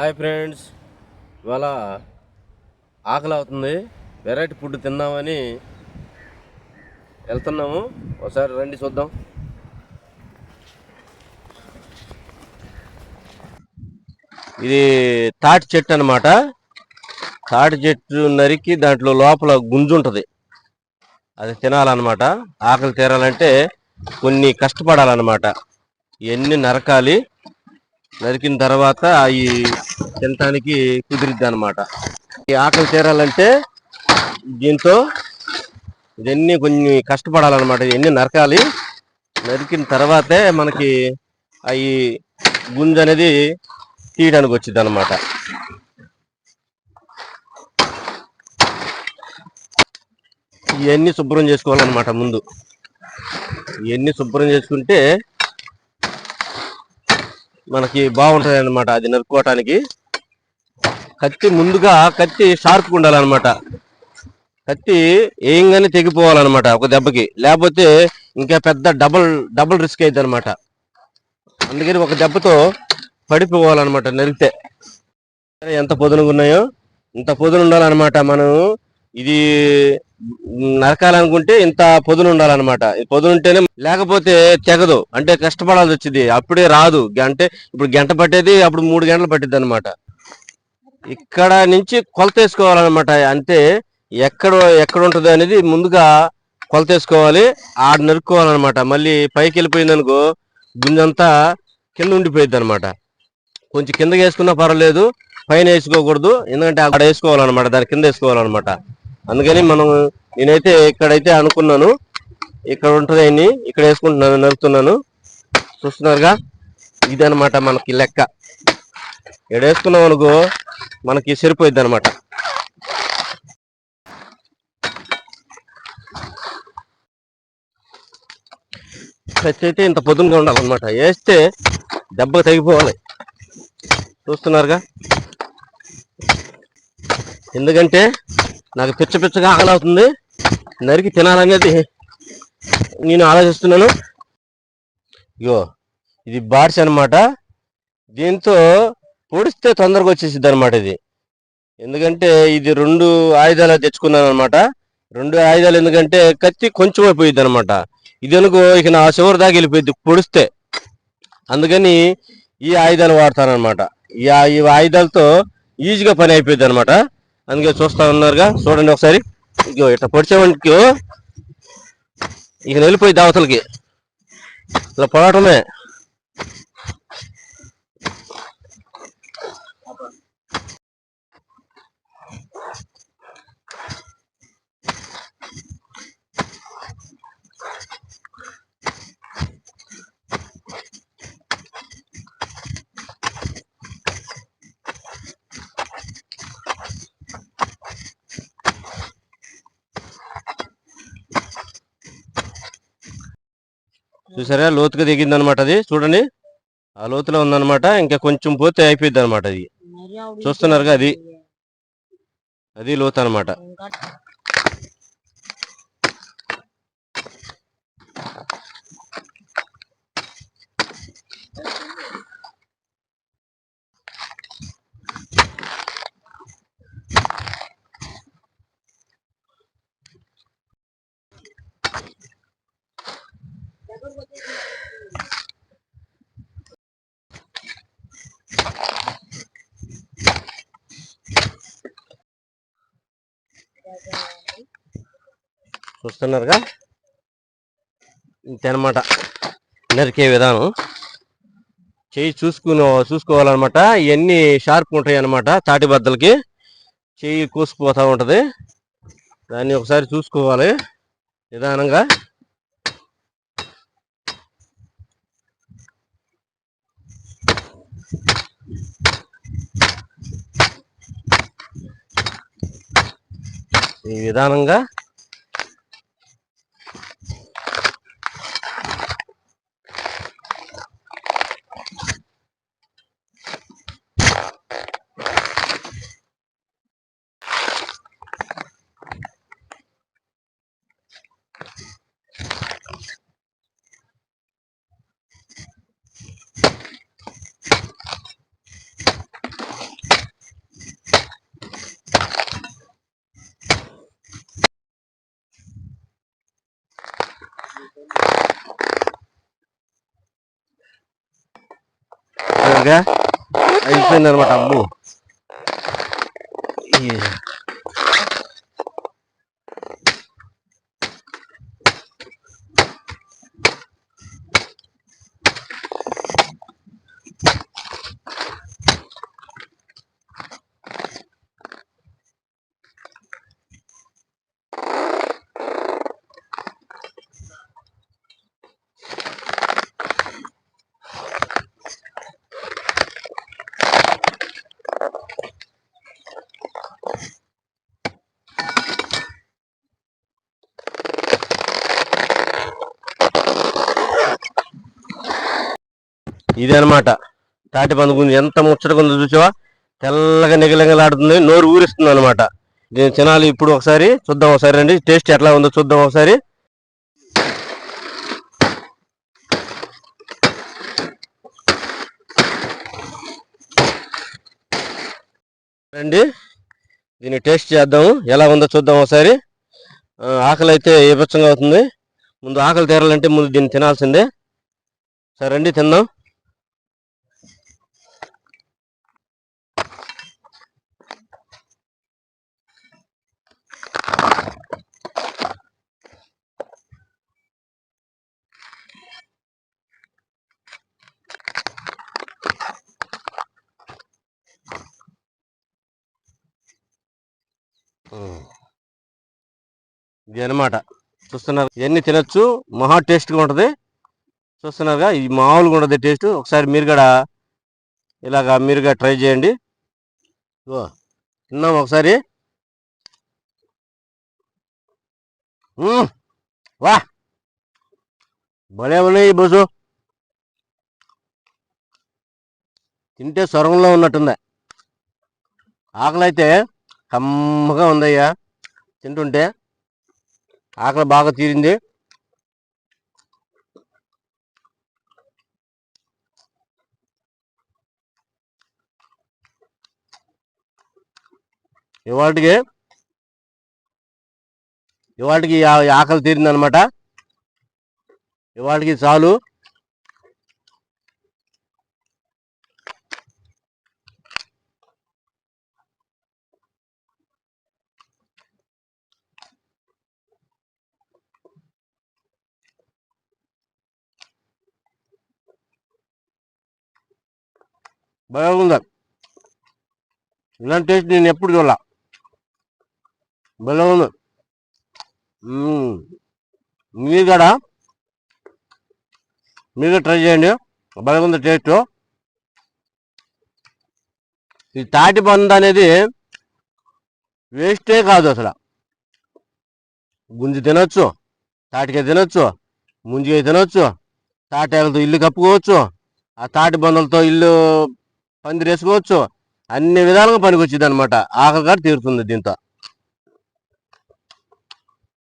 Hi friends. ఇవాళ ఆకలి అవుతుంది. వెరైటీ ఫుడ్ తిందామని వెళ్తున్నాము. ఒకసారి రండి చూద్దాం. ఇది తాటి చెట్టు అనమాట తాటి చెట్టు నరికి దాంట్లో లోపల గుంజు ఉంటుంది. అది తినాలన్నమాట. ఆకలి తీరాలంటే కొన్ని కష్టపడాలన్నమాట. ఇవన్నీ నరకాలి. నరికిన తర్వాత అవి తినటానికి కుదిరిద్ది అనమాట ఈ ఆకలి తీరాలంటే దీంతో ఇవన్నీ కొన్ని కష్టపడాలన్నమాట. ఇవన్నీ నరకాలి. నరికిన తర్వాతే మనకి అవి గుంజు అనేది తీయడానికి వచ్చింది అనమాట ఇవన్నీ శుభ్రం చేసుకోవాలన్నమాట ముందు. ఇవన్నీ శుభ్రం చేసుకుంటే మనకి బాగుంటుంది అనమాట అది నరుక్కోవటానికి కత్తి ముందుగా కత్తి షార్ప్గా ఉండాలన్నమాట. కత్తి ఏంగానే తెగిపోవాలన్నమాట ఒక దెబ్బకి. లేకపోతే ఇంకా పెద్ద డబుల్ డబుల్ రిస్క్ అవుతుంది అనమాట అందుకని ఒక దెబ్బతో పడిపోవాలన్నమాట నరికితే. ఎంత పొదునుగా ఉన్నాయో ఇంత పొదులు ఉండాలన్నమాట మనం ఇది నరకాలనుకుంటే ఇంత పొదులు ఉండాలన్నమాట ఈ ఉంటేనే లేకపోతే తెగదు. అంటే కష్టపడాల్సి వచ్చింది. అప్పుడే రాదు. అంటే ఇప్పుడు గంట పట్టేది అప్పుడు మూడు గంటలు పట్టింది అనమాట ఇక్కడ నుంచి కొలత వేసుకోవాలన్నమాట. అంటే ఎక్కడ ఎక్కడ ఉంటుంది అనేది ముందుగా కొలత వేసుకోవాలి. ఆడ నరుక్కోవాలన్నమాట. మళ్ళీ పైకి వెళ్ళిపోయిందనుకో గుంజంతా కింద ఉండిపోయింది అనమాట కొంచెం కిందకి వేసుకున్నా పర్వాలేదు. పైన వేసుకోకూడదు. ఎందుకంటే అక్కడ వేసుకోవాలన్నమాట. దాని కింద వేసుకోవాలన్నమాట. అందుకని మనం నేనైతే ఇక్కడైతే అనుకున్నాను. ఇక్కడ ఉంటుంది అన్ని ఇక్కడ వేసుకుంటున్నాను నరుకుతున్నాను. చూస్తున్నారుగా? ఇది మనకి లెక్క. ఇక్కడ వేసుకున్నాం అనుకో మనకి సరిపోయింది అనమాట ఖర్చు అయితే ఇంత పొద్దునగా ఉండాలన్నమాట. వేస్తే దెబ్బ తగ్గిపోవాలి చూస్తున్నారుగా? ఎందుకంటే నాకు పిచ్చ పిచ్చగా ఆకలి అవుతుంది నరికి తినాలనేది నేను ఆలోచిస్తున్నాను. ఇగో ఇది బార్స్ అనమాట దీంతో పొడిస్తే తొందరగా వచ్చేసిద్ది అనమాట ఇది. ఎందుకంటే ఇది రెండు ఆయుధాలు తెచ్చుకున్నాను అనమాట రెండు ఆయుధాలు ఎందుకంటే కత్తి కొంచెం అయిపోయింది అనమాట ఇది అనుకో ఇక నా చివరి దాకా వెళ్ళిపోయింది పొడిస్తే. అందుకని ఈ ఆయుధాలు వాడతాను అనమాట ఈ ఆయుధాలతో ఈజీగా పని అయిపోయింది అనమాట అందుకే చూస్తా ఉన్నారుగా. చూడండి ఒకసారి. ఇగో ఇట్లా పొడిచేవాడికి ఇక వెళ్ళిపోయి దావతలకి. ఇలా పొడటమే. చూసారా? లోతుగా దిగింది అనమాట అది. చూడండి. ఆ లోతులో ఉందన్నమాట ఇంకా కొంచెం పోతే అయిపోయింది అనమాట అది చూస్తున్నారుగా అది. అది. లోతు అనమాట చూస్తున్నారుగా? ఇంతనమాట నరికే విధానం. చేయి చూసుకుని చూసుకోవాలన్నమాట. ఇవన్నీ షార్ప్ ఉంటాయి అన్నమాట తాటి బద్దలకి. చెయ్యి కూసుకుపోతూ ఉంటుంది. దాన్ని ఒకసారి చూసుకోవాలి. నిదానంగా. ఈ విధానంగా Harga, ayo benar naman Iya. Yeah. ఇది అనమాట తాటి పందు ఎంత ముచ్చటగా ఉందో చూసావా? తెల్లగా నిగలింగలాడుతుంది నోరు ఊరిస్తుంది అనమాట దీని తినాలి ఇప్పుడు ఒకసారి. చూద్దాం ఒకసారి రండి. టేస్ట్ ఎట్లా ఉందో చూద్దాం ఒకసారి. రండి. దీన్ని టేస్ట్ చేద్దాం. ఎలా ఉందో చూద్దాం ఒకసారి. ఆకలి అయితే ఏపచ్చంగా అవుతుంది? ముందు ఆకలి తీరాలంటే ముందు దీన్ని తినాల్సిందే. సరే రండి తిందాం. ఇది అనమాట చూస్తున్నారు ఇవన్నీ తినొచ్చు మహా టేస్ట్గా ఉంటుంది. చూస్తున్నారుగా ఇది మామూలుగా ఉంటుంది టేస్ట్. ఒకసారి మీరు కూడా ఇలాగా మీరుగా ట్రై చేయండి. ఇదిగో, తిన్నాం ఒకసారి. వా! భలే ఉన్నాయి బోసు తింటే స్వర్గంలో ఉన్నట్టుంది. ఆకలి అయితే కమ్మగా ఉందయ్యా. తింటుంటే. ఆకలి బాగా తీరింది. ఇవాటికి ఇవాటికి ఆకలి తీరింది అనమాట ఇవాటికి చాలు. బాగుందా. ఇలాంటి టేస్ట్ నేను ఎప్పుడు చూడాల. భలే ఉంది. మీరు కూడా మీరు ట్రై చేయండి. భలే ఉంది టేస్ట్. ఈ తాటి పండు అనేది వేస్టే కాదు అసలు. గుంజి తినొచ్చు తాటికాయ తినొచ్చు ముంజికాయ తినొచ్చు తాటాకులతో ఇల్లు కప్పుకోవచ్చు ఆ తాటి బందులతో ఇల్లు పందిరేసుకోవచ్చు. అన్ని విధాలుగా పనికొచ్చింది అనమాట ఆకలి తీరుతుంది దీంతో.